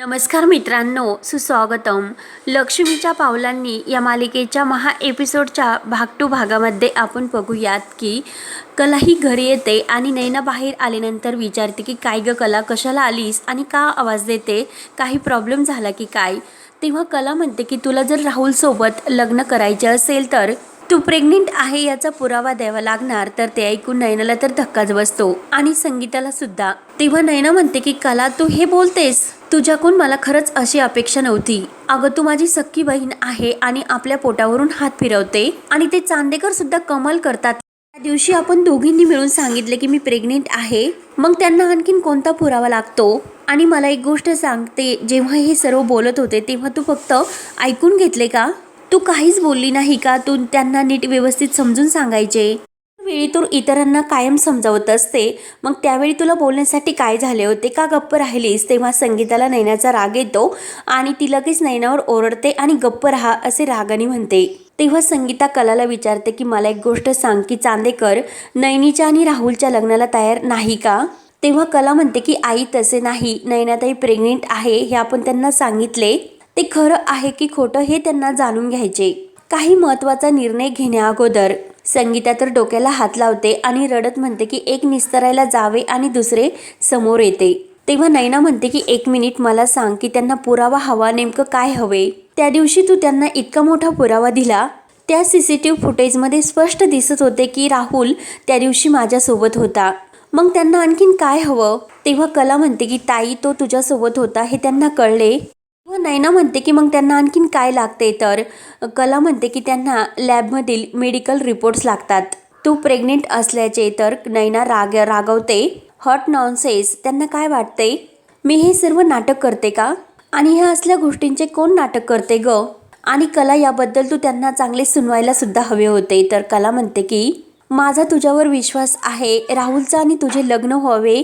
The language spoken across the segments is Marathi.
नमस्कार मित्रांनो सुस्वागतम. लक्ष्मीच्या पावलांनी या मालिकेच्या महा एपिसोडच्या भाग टू भागामध्ये आपण बघूयात की कला ही घरी येते आणि नैना बाहेर आल्यानंतर विचारते की काय ग कला कशाला आलीस आणि का आवाज देते? काही प्रॉब्लेम झाला की काय? तेव्हा कला म्हणते की तुला जर राहुलसोबत लग्न करायचे असेल तर तू प्रेग्नेंट आहे याचा पुरावा द्यावा लागणार. तर ते ऐकून नयनाला तर धक्काच बसतो. आणि संगीताला सुद्धा. तेव्हा नयना म्हणते की कला तू हे बोलतेस? तुझ्याकडून मला खरंच अशी अपेक्षा नव्हती. अगं तू माझी सख्खी बहीण आहे आणि आपल्या पोटावरून हात फिरवते आणि ते चांदेकर सुद्धा कमाल करतात. त्या दिवशी आपण दोघींनी मिळून सांगितले की मी प्रेग्नेंट आहे. मग त्यांना आणखीन कोणता पुरावा लागतो? आणि मला एक गोष्ट सांगते जेव्हा हे सर्व बोलत होते तेव्हा तू फक्त ऐकून घेतले का? तू काहीच बोलली नाही का? तू त्यांना नीट व्यवस्थित समजून सांगायचे? वेळी तू इतरांना कायम समजावत असते. मग त्यावेळी तुला बोलण्यासाठी काय झाले होते? का गप्प राहिलीस? तेव्हा संगीताला नैनाचा राग येतो आणि ती लगेच नैनावर ओरडते आणि गप्प राहा असे रागाने म्हणते. तेव्हा संगीता कलाला विचारते की मला एक गोष्ट सांग की चांदेकर नैनीच्या आणि राहुलच्या लग्नाला तयार नाही का? तेव्हा कला म्हणते की आई तसे नाही. नैनाताई प्रेग्नेंट आहे हे आपण त्यांना सांगितले. ते खरं आहे की खोटं हे त्यांना जाणून घ्यायचे. काही महत्त्वाचा निर्णय घेण्याअगोदर संगीता तर डोक्याला हात लावते आणि रडत म्हणते की एक निस्तरायला जावे आणि दुसरे समोर येते. तेव्हा नैना म्हणते की एक मिनिट मला सांग की त्यांना पुरावा हवा नेमकं काय हवे? त्या दिवशी तू त्यांना इतका मोठा पुरावा दिला? त्या सी सी टी व्ही फुटेजमध्ये स्पष्ट दिसत होते की राहुल त्या दिवशी माझ्यासोबत होता. मग त्यांना आणखीन काय हवं? तेव्हा कला म्हणते की ताई तो तुझ्यासोबत होता हे त्यांना कळले. नैना म्हणते की मग त्यांना आणखीन काय लागते? तर कला म्हणते की त्यांना लॅबमधील मेडिकल रिपोर्ट्स लागतात. तू प्रेग्नेंट असल्याचे तर नैना राग रागवते. हॉट नॉनसेस त्यांना काय वाटते? मी हे सर्व नाटक करते का? आणि ह्या असल्या गोष्टींचे कोण नाटक करते ग? आणि कला याबद्दल तू त्यांना चांगले सुनवायला सुद्धा हवे होते. तर कला म्हणते की माझा तुझ्यावर विश्वास आहे राहुलचा आणि तुझे लग्न व्हावे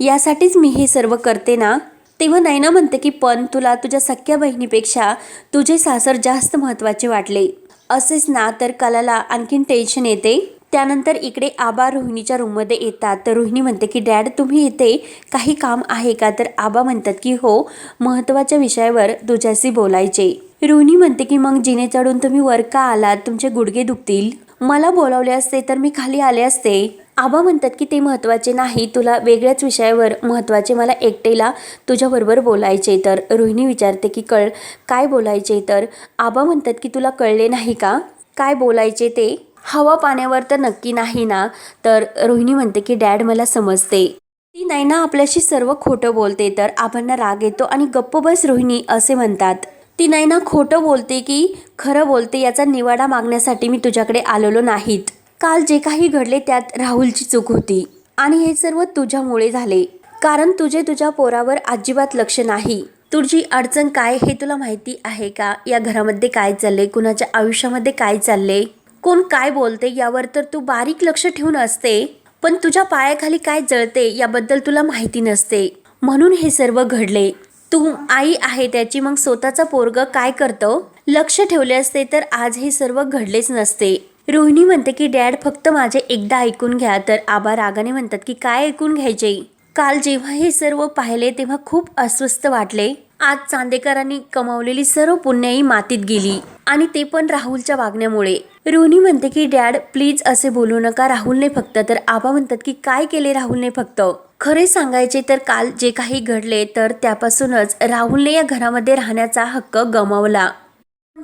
यासाठीच मी हे सर्व करते ना? तेव्हा नैना म्हणते की पण तुला तुझ्या सख्या बहिणीपेक्षा तुझे सासर जास्त महत्त्वाचे वाटले. असेच ना तर कलाला आणखीन टेन्शन येते. त्यानंतर इकडे आबा रोहिणीच्या रूममध्ये येतात. तर रोहिणी म्हणते की डॅड तुम्ही इथे काही काम आहे का? तर आबा म्हणतात की हो महत्त्वाच्या विषयावर तुझ्याशी बोलायचे. रोहिणी म्हणते की मग जिने चढून तुम्ही वर का आलात? तुमचे गुडघे दुखतील. मला बोलावले असते तर मी खाली आले असते. आबा म्हणतात की ते महत्त्वाचे नाही. तुला वेगळ्याच विषयावर महत्त्वाचे मला एकटेला तुझ्याबरोबर बोलायचे तर. रोहिणी विचारते की कळ काय बोलायचे तर? आबा म्हणतात की तुला कळले नाही का? काय बोलायचे ते? हवा पाण्यावर तर नक्की नाही ना? तर रोहिणी म्हणते की डॅड मला समजते. ती नैना आपल्याशी सर्व खोटं बोलते तर. आबांना राग येतो आणि गप्प बस रोहिणी असे म्हणतात. ती नैना खोटं बोलते की खरं बोलते याचा निवाडा मागण्यासाठी मी तुझ्याकडे आलेलो नाहीत. काल जे काही घडले त्यात राहुलची चूक होती. आणि हे सर्व तुझ्यामुळे झाले. कारण तुझे तुझ्या पोरावर अजिबात लक्ष नाही. तुझी अडचण काय हे तुला माहिती आहे का? या घरामध्ये काय चालले कुणाच्या आयुष्यामध्ये काय चालले कोण काय बोलते? यावर तर तू बारीक लक्ष ठेवून असते. पण तुझ्या पायाखाली काय जळते याबद्दल तुला माहिती नसते. म्हणून हे सर्व घडले. तू आई आहे त्याची मग स्वतःचा पोरग काय करतं? लक्ष ठेवले असते तर आज हे सर्व घडलेच नसते. रोहिणी म्हणते की डॅड फक्त माझे एकदा ऐकून घ्या. तर आबा रागाने म्हणतात की काय ऐकून घ्यायचे? काल जेव्हा हे सर्व पाहिले तेव्हा खूप अस्वस्थ वाटले. आज चांदेकरांनी कमावलेली सर्व पुण्याई मातीत गेली आणि ते पण राहुलच्या वागण्यामुळे. रोहिणी म्हणते की डॅड प्लीज असे बोलू नका राहुलने फक्त. तर आबा म्हणतात की काय केले राहुलने फक्त? खरे सांगायचे तर काल जे काही घडले तर त्यापासूनच राहुलने या घरामध्ये राहण्याचा हक्क गमावला.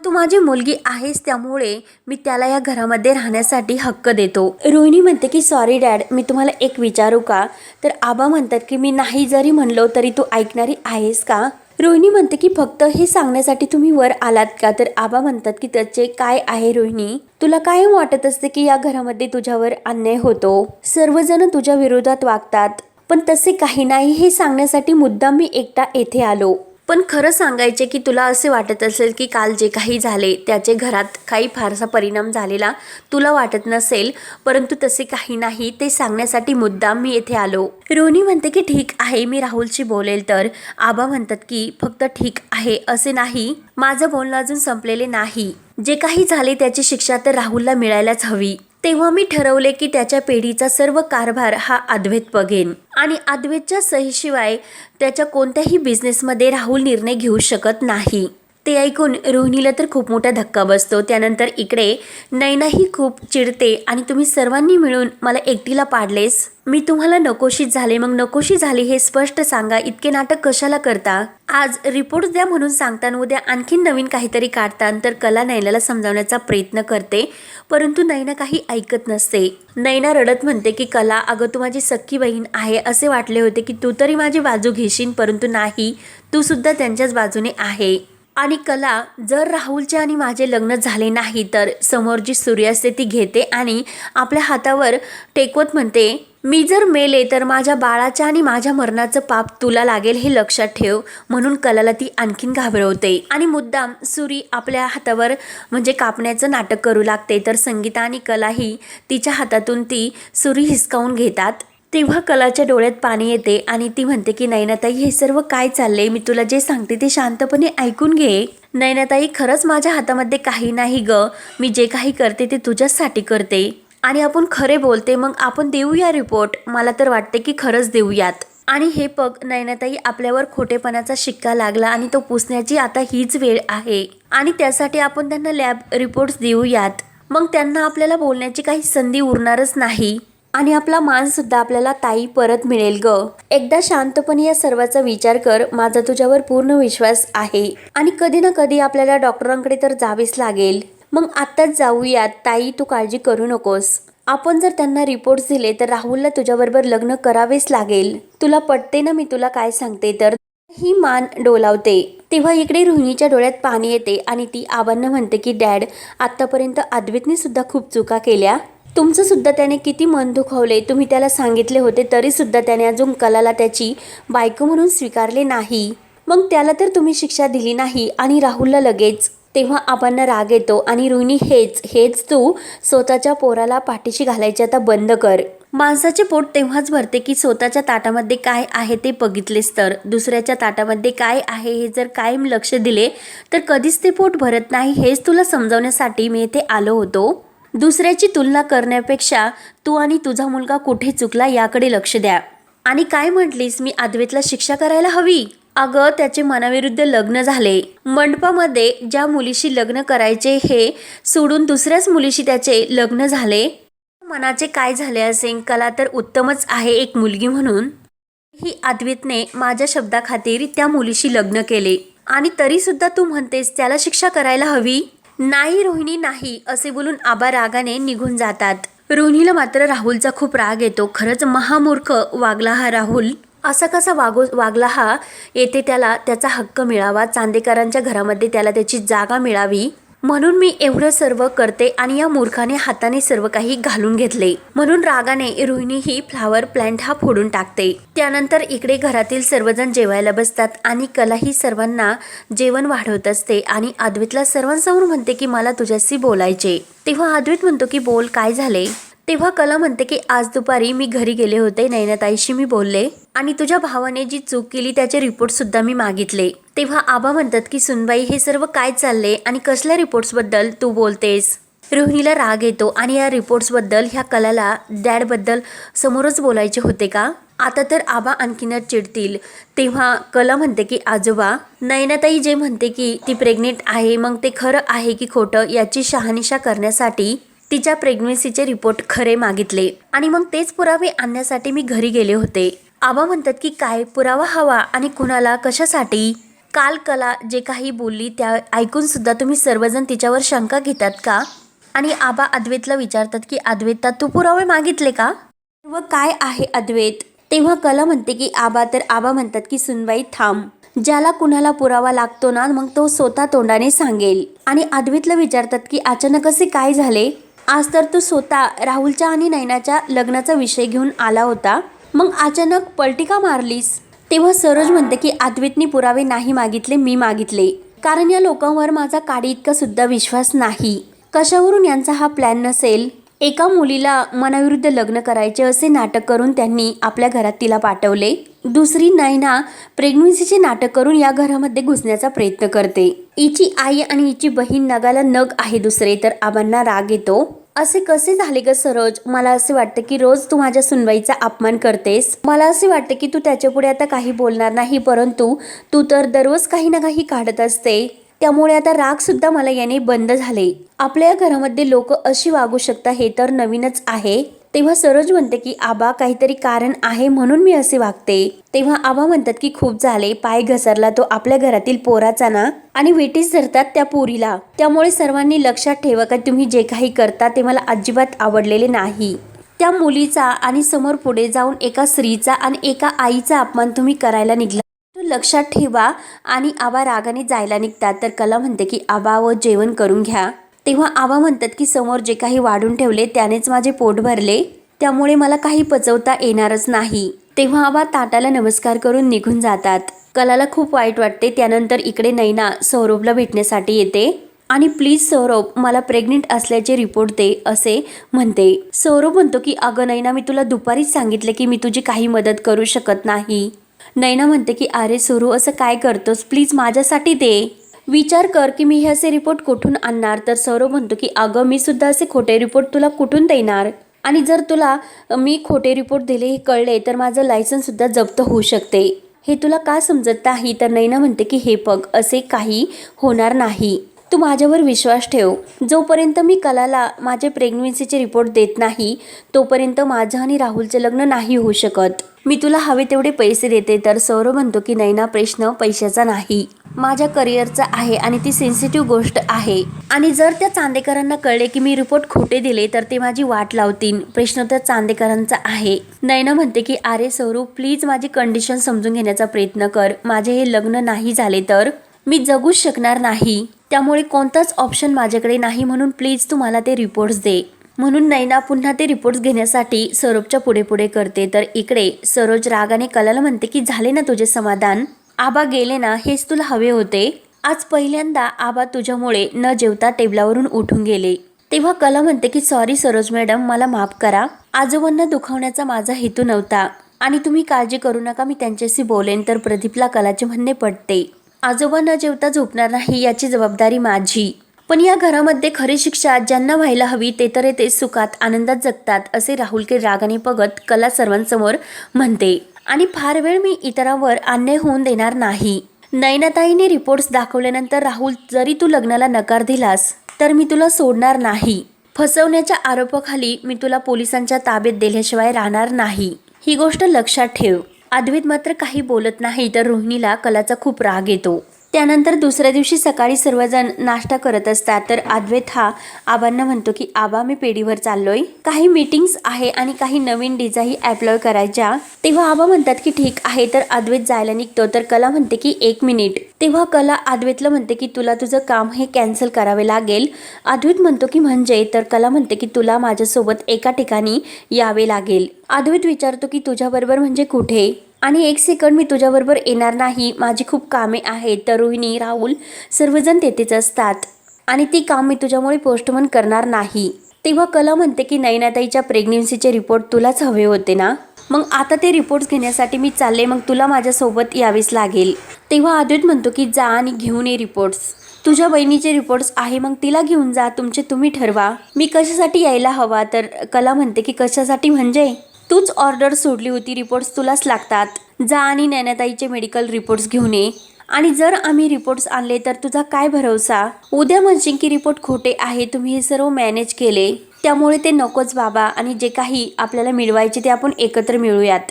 तू माझी मुलगी आहेस त्यामुळे मी त्याला या घरामध्ये राहण्यासाठी हक्क देतो. रोहिणी म्हणते की सॉरी डॅड मी तुम्हाला एक विचारू का? तर आबा म्हणतात की मी नाही जरी म्हणलो तरी तू ऐकणारी आहेस का? रोहिणी म्हणते की फक्त हे सांगण्यासाठी तुम्ही वर आलात का? तर आबा म्हणतात की त्याचे काय आहे रोहिणी? तुला काय वाटत असते की या घरामध्ये तुझ्यावर अन्याय होतो? सर्वजण तुझ्या विरोधात वागतात. पण तसे काही नाही. हे सांगण्यासाठी मुद्दाम मी एकटा येथे आलो. पण खरं सांगायचे की तुला असे वाटत असेल की काल जे काही झाले त्याचे घरात काही फारसा परिणाम झालेला तुला वाटत नसेल परंतु तसे काही नाही ते सांगण्यासाठी मुद्दाम मी येथे आलो. रोनी म्हणते की ठीक आहे मी राहुलशी बोलेल तर. आबा म्हणतात की फक्त ठीक आहे असे नाही. माझं बोलणं अजून संपलेले नाही. जे काही झाले त्याची शिक्षा तर राहुलला मिळायलाच हवी. तेव्हा मी ठरवले की त्याच्या पेढीचा सर्व कारभार हा अद्वैत बघेन. आणि अद्वैतच्या सहीशिवाय त्याच्या कोणत्याही बिझनेसमध्ये राहुल निर्णय घेऊ शकत नाही. ते ऐकून रोहिणीला तर खूप मोठा धक्का बसतो. त्यानंतर इकडे नैनाही खूप चिडते आणि तुम्ही सर्वांनी मिळून मला एकटीला पाडलेस? मी तुम्हाला नकोशीच झाले मग नकोशी झाली हे स्पष्ट सांगा. इतके नाटक कशाला करता? आज रिपोर्ट द्या म्हणून सांगताना उद्या आणखीन नवीन काहीतरी काढतान. तर कला नैनाला समजावण्याचा प्रयत्न करते परंतु नैना काही ऐकत नसते. नैना रडत म्हणते की कला अगं तू माझी सख्खी बहीण आहे. असे वाटले होते की तू तरी माझी बाजू घेशील परंतु नाही. तू सुद्धा त्यांच्याच बाजूने आहे. आणि कला जर राहुलचे आणि माझे लग्न झाले नाही तर समोर जी सूर्य असते ती घेते आणि आपल्या हातावर टेकवत म्हणते मी जर मेले तर माझ्या बाळाच्या आणि माझ्या मरणाचं पाप तुला लागेल हे लक्षात ठेव म्हणून कलाला ती आणखीन घाबरवते. आणि मुद्दाम सुरी आपल्या हातावर म्हणजे कापण्याचं नाटक करू लागते तर संगीता आणि कला ही तिच्या हातातून ती सुरी हिसकावून घेतात. तेव्हा कलाच्या डोळ्यात पाणी येते आणि ती म्हणते की नैनाताई हे सर्व काय चाललंय? मी तुला जे सांगते ते शांतपणे ऐकून घे. नैनाताई खरंच माझ्या हातामध्ये काही नाही ग. मी जे काही करते ते तुझ्याचसाठी करते. आणि आपण खरे बोलते मग आपण देऊया रिपोर्ट मला तर वाटते की खरंच देऊयात. आणि हे पग नैनाताई आपल्यावर खोटेपणाचा शिक्का लागला आणि तो पुसण्याची आता हीच वेळ आहे. आणि त्यासाठी आपण त्यांना लॅब रिपोर्ट्स देऊयात. मग त्यांना आपल्याला बोलण्याची काही संधी उरणारच नाही. आणि आपला मान सुद्धा आपल्याला ताई परत मिळेल ग. एकदा शांतपणे या सर्वाचा विचार कर माझा तुझ्यावर पूर्ण विश्वास आहे. आणि कधी ना कधी आपल्याला डॉक्टरांकडे तर जावेच लागेल. मग आत्ताच जाऊयात ताई तू काळजी करू नकोस. आपण जर त्यांना रिपोर्ट्स दिले तर राहुलला तुझ्याबरोबर लग्न करावेच लागेल. तुला पटते ना मी तुला काय सांगते तर? ही मान डोलावते. तेव्हा इकडे रोहिणीच्या डोळ्यात पाणी येते आणि ती आबांना म्हणते की डॅड आत्तापर्यंत अद्वितने सुद्धा खूप चुका केल्या. तुमचं सुद्धा त्याने किती मन दुखवले तुम्ही त्याला सांगितले होते तरी सुद्धा त्याने अजून कलाला त्याची बायको म्हणून स्वीकारले नाही. मग त्याला तर तुम्ही शिक्षा दिली नाही आणि राहुलला लगेच. तेव्हा आपण राग येतो आणि रुईनी हेच हेच तू स्वतःच्या पोराला पाठीशी घालायची आता बंद कर. माणसाचे पोट तेव्हाच भरते की स्वतःच्या ताटामध्ये काय आहे ते बघितलेस तर. दुसऱ्याच्या ताटामध्ये काय आहे हे जर कायम लक्ष दिले तर कधीच ते पोट भरत नाही हेच तुला समजावण्यासाठी मी इथे आलो होतो. दुसऱ्याची तुलना करण्यापेक्षा तू आणि तुझा मुलगा कुठे चुकला याकडे लक्ष द्या. आणि काय म्हटलीस? मी आदवेतला शिक्षा करायला हवी? अगं त्याचे मनाविरुद्ध लग्न झाले. मंडपामध्ये ज्या मुलीशी लग्न करायचे हे सोडून दुसऱ्याच मुलीशी त्याचे लग्न झाले? मनाचे काय झाले असेल कला तर उत्तमच आहे एक मुलगी म्हणून. ही अद्वैतने माझ्या शब्दाखातीर त्या मुलीशी लग्न केले. आणि तरी सुद्धा तू म्हणतेस त्याला शिक्षा करायला हवी? नाही रोहिणी नाही असे बोलून आबा रागाने निघून जातात. रोहिणीला मात्र राहुलचा खूप राग येतो. खरंच महामूर्ख वागला हा राहुल. असा कसा वागो वागला हा? येथे त्याला त्याचा हक्क मिळावा. चांदेकरांच्या घरामध्ये त्याला त्याची जागा मिळावी. म्हणून मी एवढं सर्व करते आणि या मूर्खाने हाताने सर्व काही घालून घेतले. म्हणून रागाने रोहिणी ही फ्लावर प्लांट हा फोडून टाकते. त्यानंतर इकडे घरातील सर्वजण जेवायला बसतात आणि कला ही सर्वांना जेवण वाढवत असते आणि अद्वैतला सर्वांसमोर म्हणते की मला तुझ्याशी बोलायचे तेव्हा अद्वैत म्हणतो की बोल काय झाले? तेव्हा कला म्हणते की आज दुपारी मी घरी गेले होते नैनाताईशी मी बोलले आणि तुझ्या भावाने जी चूक केली त्याचे रिपोर्ट सुद्धा मी मागितले. तेव्हा आबा म्हणतात की सुनबाई हे सर्व काय चालले आणि कसल्या रिपोर्ट्सबद्दल तू बोलतेस? रोहिणीला राग येतो आणि या रिपोर्ट्सबद्दल ह्या कलाला डॅडबद्दल समोरच बोलायचे होते का? आता तर आबा आणखीनच चिडतील. तेव्हा कला म्हणते की आजोबा नयनाताई जे म्हणते की ती प्रेग्नेंट आहे मग ते खरं आहे की खोटं याची शहानिशा करण्यासाठी तिच्या प्रेग्नन्सीचे रिपोर्ट खरे मागितले. आणि मग तेच पुरावे आणण्यासाठी मी घरी गेले होते. आबा म्हणतात की काय? पुरावा हवा. आणि कुणाला? कशासाठी? काल कला जे काही बोलली त्या ऐकून सुद्धा तुम्ही सर्वजण तिच्यावर शंका घेतात का? आणि आबा अद्वैतला विचारतात की अद्वैता तू पुरावे मागितले का? व काय आहे अद्वैत? तेव्हा कला म्हणते की आबा तर आबा म्हणतात की सुनबाई थांब. ज्याला कुणाला पुरावा लागतो ना मग तो स्वतः तोंडाने सांगेल. आणि अद्वैतला विचारतात की अचानक असे काय झाले? आज तर तू स्वतः राहुलच्या आणि नैनाच्या लग्नाचा विषय घेऊन आला होता. मग अचानक पलटी का मारलीस? तेव्हा सरोज म्हणते की अद्वैतने पुरावे नाही मागितले मी मागितले. कारण या लोकांवर माझा काडी इतका सुद्धा विश्वास नाही. कशावरून यांचा हा प्लॅन नसेल? एका मुलीला मनाविरुद्ध लग्न करायचे असे नाटक करून त्यांनी आपल्या घरात तिला पाठवले. दुसरी नैना प्रेग्नन्सीचे नाटक करून या घरामध्ये घुसण्याचा प्रयत्न करते. हिची आई आणि हिची बहीण नगाला नग आहे दुसरे तर आबांना राग येतो. असे कसे झाले ग सरोज? मला असे वाटतं की रोज तू माझ्या सुनवाईचा अपमान करतेस. मला असे वाटतं की तू त्याच्यापुढे आता काही बोलणार नाही परंतु तू तर दररोज काही ना काही काढत असते. त्यामुळे आता राग सुद्धा मला याने बंद झाले. आपल्या घरामध्ये लोक अशी वागू शकतात हे तर नवीनच आहे. तेव्हा सरोज म्हणते की आबा काहीतरी कारण आहे म्हणून मी असे वागते. तेव्हा आबा म्हणतात की खूप झाले पाय घसरला तो आपल्या घरातील पोराचा ना? आणि वेटीस धरतात त्या पोरीला. त्यामुळे सर्वांनी लक्षात ठेवा का तुम्ही जे काही करता ते मला अजिबात आवडलेले नाही. त्या मुलीचा आणि समोर पुढे जाऊन एका स्त्रीचा आणि एका आईचा अपमान तुम्ही करायला निघला. तो लक्षात ठेवा आणि आबा रागाने जायला निघतात. तर कला म्हणते की आबा व जेवण करून घ्या. तेव्हा आबा म्हणतात की समोर जे काही वाढून ठेवले त्यानेच माझे पोट भरले. त्यामुळे मला काही पचवता येणारच नाही. तेव्हा आबा ताटाला नमस्कार करून निघून जातात. कलाला खूप वाईट वाटते. त्यानंतर इकडे नैना सौरभला भेटण्यासाठी येते. आणि प्लीज सौरभ मला प्रेग्नेंट असल्याचे रिपोर्ट दे असे म्हणते. सौरभ म्हणतो की अगं नैना मी तुला दुपारीच सांगितले की मी तुझी काही मदत करू शकत नाही. नैना म्हणते की अरे सुरू असं काय करतोस? प्लीज माझ्यासाठी दे. विचार कर की मी हे असे रिपोर्ट कुठून आणणार? तर सौरव म्हणतो की अगं मी सुद्धा असे खोटे रिपोर्ट तुला कुठून देणार? आणि जर तुला मी खोटे रिपोर्ट दिले हे कळले तर माझं लायसन्स सुद्धा जप्त होऊ शकते. हे तुला का समजत नाही? तर नैना म्हणते की हे बघ असे काही होणार नाही. तू माझ्यावर विश्वास ठेव. जोपर्यंत मी कलाला माझे प्रेग्नन्सीचे रिपोर्ट देत नाही तोपर्यंत माझं आणि राहुलचे लग्न नाही होऊ शकत. मी तुला हवे तेवढे पैसे देते तर सौरव म्हणतो की नैना प्रश्न पैशाचा नाही. माझ्या करिअरचा आहे आणि ती सेन्सिटिव्ह गोष्ट आहे. आणि जर त्या चांदेकरांना कळले की मी रिपोर्ट खोटे दिले तर ते माझी वाट लावतील. प्रश्न त्या चांदेकरांचा आहे. नैना म्हणते की अरे सौरभ प्लीज माझी कंडिशन समजून घेण्याचा प्रयत्न कर. माझे हे लग्न नाही झाले तर मी जगूच शकणार नाही. त्यामुळे कोणताच ऑप्शन माझ्याकडे नाही म्हणून प्लीज तू मला ते रिपोर्ट्स दे. म्हणून नैना पुन्हा ते रिपोर्ट्स घेण्यासाठी सौरभच्या पुढे पुढे करते. तर इकडे सरोज रागाने कलाला म्हणते की झाले ना तुझे समाधान? आबा गेले ना हेच तुला हवे होते? आज पहिल्यांदा आबा तुझ्यामुळे न जेवता टेबलावरून उठून गेले. तेव्हा कला म्हणते की सॉरी सरोज मॅडम मला माफ करा. आजोबांना दुखावण्याचा माझा हेतू नव्हता. आणि तुम्ही काळजी करू नका मी त्यांच्याशी बोलेन. तर प्रदीपला कलाचे म्हणणे पडते आजोबा न जेवता झोपणार नाही याची जबाबदारी माझी. पण या घरामध्ये खरी शिक्षा ज्यांना व्हायला हवी ते तर ते सुखात आनंदात जगतात असे राहुल के रागाने पगत कला सर्वांसमोर म्हणते. आणि फार वेळ मी इतरांवर अन्याय होऊन देणार नाही. नयनाताईने रिपोर्ट्स दाखवल्यानंतर राहुल जरी तू लग्नाला नकार दिलास तर मी तुला सोडणार नाही. फसवण्याच्या आरोपाखाली मी तुला पोलिसांच्या ताब्यात दिल्याशिवाय राहणार नाही. ही गोष्ट लक्षात ठेव. अद्वैत मात्र काही बोलत नाही तर रोहिणीला कलाचा खूप राग येतो. त्यानंतर दुसऱ्या दिवशी सकाळी सर्वजण नाश्ता करत असतात. तर अद्वैत हा आबांना म्हणतो की आबा मी पेढीवर चाललोय. काही मीटिंग्स आहे आणि काही नवीन डिझाही अप्लॉय करायच्या. तेव्हा आबा म्हणतात की ठीक आहे. तर अद्वैत जायला निघतो. तर कला म्हणते की एक मिनिट तेव्हा कला अद्वैतला म्हणते की तुला तुझं काम हे कॅन्सल करावे लागेल. अद्वैत म्हणतो की म्हणजे? तर कला म्हणते की तुला माझ्यासोबत एका ठिकाणी यावे लागेल. अद्वैत विचारतो की तुझ्याबरोबर म्हणजे कुठे? आणि एक सेकंड मी तुझ्याबरोबर येणार नाही. माझी खूप कामे आहेत. तर रोहिणी राहुल सर्वजण तेथेच असतात. आणि ती काम मी तुझ्यामुळे पोस्टमन करणार नाही. तेव्हा कला म्हणते की नैनाताईच्या प्रेग्नेन्सीचे रिपोर्ट तुलाच हवे होते ना? मग आता ते रिपोर्ट्स घेण्यासाठी मी चालले. मग तुला माझ्यासोबत यावेच लागेल. तेव्हा अद्वैत म्हणतो की जा आणि घेऊन ये रिपोर्ट्स तुझ्या बहिणीचे रिपोर्ट्स आहे. मग तिला घेऊन जा. तुमचे तुम्ही ठरवा. मी कशासाठी यायला हवा? तर कला म्हणते की कशासाठी म्हणजे? तूच ऑर्डर सोडली होती रिपोर्ट्स तुलाच लागतात. जा आणि नैनाताईचे मेडिकल रिपोर्ट्स घेऊन ये. आणि जर आम्ही रिपोर्ट्स आणले तर तुझा काय भरोसा उद्या म्हणशील की रिपोर्ट खोटे आहे तुम्ही हे सर्व मॅनेज केले. त्यामुळे ते नकोच बाबा आणि जे काही आपल्याला मिळवायचे ते आपण एकत्र मिळूयात.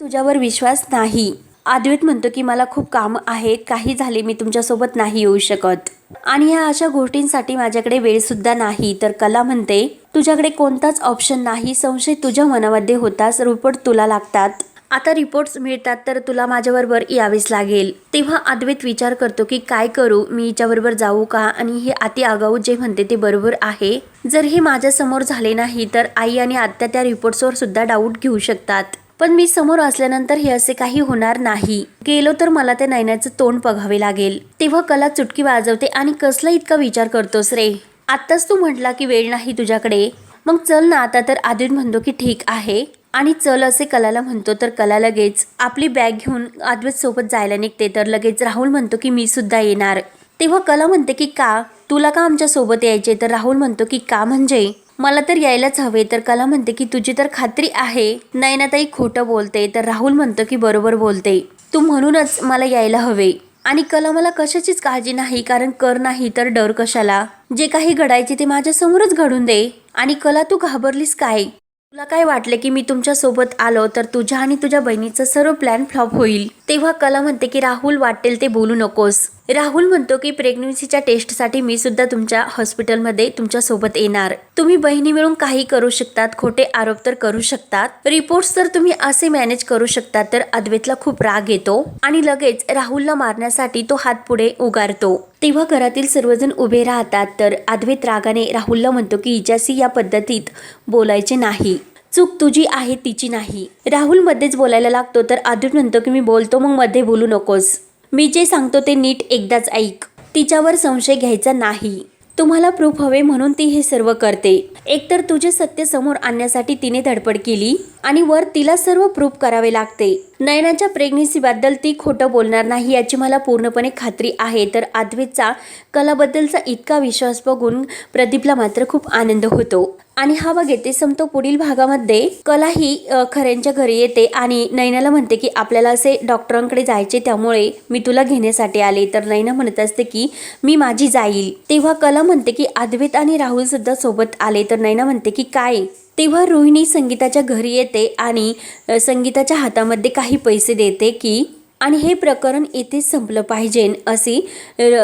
तुझ्यावर विश्वास नाही. अद्वैत म्हणतो की मला खूप कामं आहेत काही झाले मी तुमच्यासोबत नाही येऊ शकत. आणि ह्या अशा गोष्टींसाठी माझ्याकडे वेळसुद्धा नाही तर कला म्हणते तुझ्याकडे कोणताच ऑप्शन नाही. संशय तुझ्या मनामध्ये होताच रिपोर्ट तुला लागतात. आता रिपोर्ट्स मिळतात तर तुला माझ्याबरोबर यावेच लागेल. तेव्हा अद्वैत विचार करतो की काय करू? मी हिच्याबरोबर जाऊ का? आणि हे अति आगाऊ जे म्हणते ते बरोबर आहे. जर हे माझ्यासमोर झाले नाही तर आई आणि आत्या त्या रिपोर्ट्सवर सुद्धा डाऊट घेऊ शकतात. पण मी समोर असल्यानंतर हे असे काही होणार नाही. गेलो तर मला त्या नैनाचं तोंड बघावे लागेल. तेव्हा कला चुटकी वाजवते आणि कसला इतका विचार करतोस रे? आत्ताच तू म्हटला की वेळ नाही तुझ्याकडे. मग चल ना आता तर आदित म्हणतो की ठीक आहे. आणि चल असे कलाला म्हणतो तर कला लगेच. आपली बॅग घेऊन अद्वैत सोबत जायला निघते. तर लगेच राहुल म्हणतो की मी सुद्धा येणार. तेव्हा कला म्हणते की का? तुला का आमच्यासोबत यायचे तर राहुल म्हणतो की का म्हणजे? मला तर यायलाच हवे. तर कला म्हणते की तुझी तर खात्री आहे. नयनाताई खोटं बोलते. तर राहुल म्हणतो की बरोबर बोलते. तू म्हणूनच मला यायला हवे. आणि कला मला कशाचीच काळजी नाही कारण कर नाही तर डर कशाला? जे काही घडायचे ते माझ्या समोरच घडून दे. आणि कला तू घाबरलीस काय? तुला काय वाटलं की मी तुमच्यासोबत आलो तर तुझ्या आणि तुझ्या बहिणीचं सर्व प्लॅन फ्लॉप होईल? तेव्हा कला म्हणते की राहुल वाटेल ते बोलू नकोस. राहुल म्हणतो की प्रेग्नन्सीच्या टेस्टसाठी मी सुद्धा तुमच्या हॉस्पिटलमध्ये तुमच्यासोबत येणार. तुम्ही बहिणी मिळून काही करू शकतात खोटे आरोप तर करू शकतात. रिपोर्ट्स तर तुम्ही असे मॅनेज करू शकतात तर अद्वैतला खूप राग येतो आणि लगेच राहुलला मारण्यासाठी तो हात पुढे उगारतो. तेव्हा घरातील सर्वजण उभे राहतात तर अद्वैत रागाने राहुलला म्हणतो की हिच्याशी या पद्धतीत बोलायचे नाही. चूक तुझी आहे तिची नाही. राहुल मध्येच बोलायला लागतो तर अद्वैत म्हणतो की मी बोलतो मग मध्ये बोलू नकोस. मी जे सांगतो ते नीट एकदाच ऐक. तिच्यावर संशय घ्यायचा नाही. तुम्हाला प्रूफ हवे म्हणून ती हे सर्व करते. एकतर तुझे सत्य समोर आणण्यासाठी तिने धडपड केली आणि वर तिला सर्व प्रूफ करावे लागते. नयनाच्या प्रेग्नेन्सीबद्दल ती खोटं बोलणार नाही याची मला पूर्णपणे खात्री आहे तर आद्वेचा कलाबद्दलचा इतका विश्वास बघून प्रदीपला मात्र खूप आनंद होतो. आणि हा भाग येते संपतो पुढील भागामध्ये कला ही खऱ्यांच्या घरी येते आणि नैनाला म्हणते की आपल्याला असे डॉक्टरांकडे जायचे त्यामुळे मी तुला घेण्यासाठी आले. तर नैना म्हणत असते की मी माझी जाईल. तेव्हा कला म्हणते की अद्वैत आणि राहुल सुद्धा सोबत आले. तर नैना म्हणते की काय? तेव्हा रोहिणी संगीताच्या घरी येते आणि संगीताच्या हातामध्ये काही पैसे देते की आणि हे प्रकरण येथेच संपलं पाहिजे अशी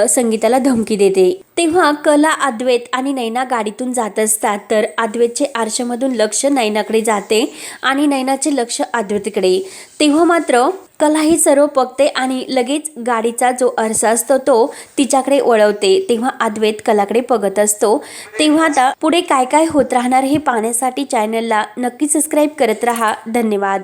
संगीताला धमकी देते. तेव्हा कला अद्वैत आणि नैना गाडीतून जात असतात तर अद्वैतचे आरशामधून लक्ष नैनाकडे जाते आणि नैनाचे लक्ष अद्वैतकडे. तेव्हा मात्र कला हे सर्व बघते आणि लगेच गाडीचा जो आरसा असतो तो तिच्याकडे वळवते. तेव्हा अद्वैत कलाकडे बघत असतो. तेव्हा आता पुढे काय काय होत राहणार हे पाहण्यासाठी चॅनलला नक्की सबस्क्राईब करत राहा. धन्यवाद.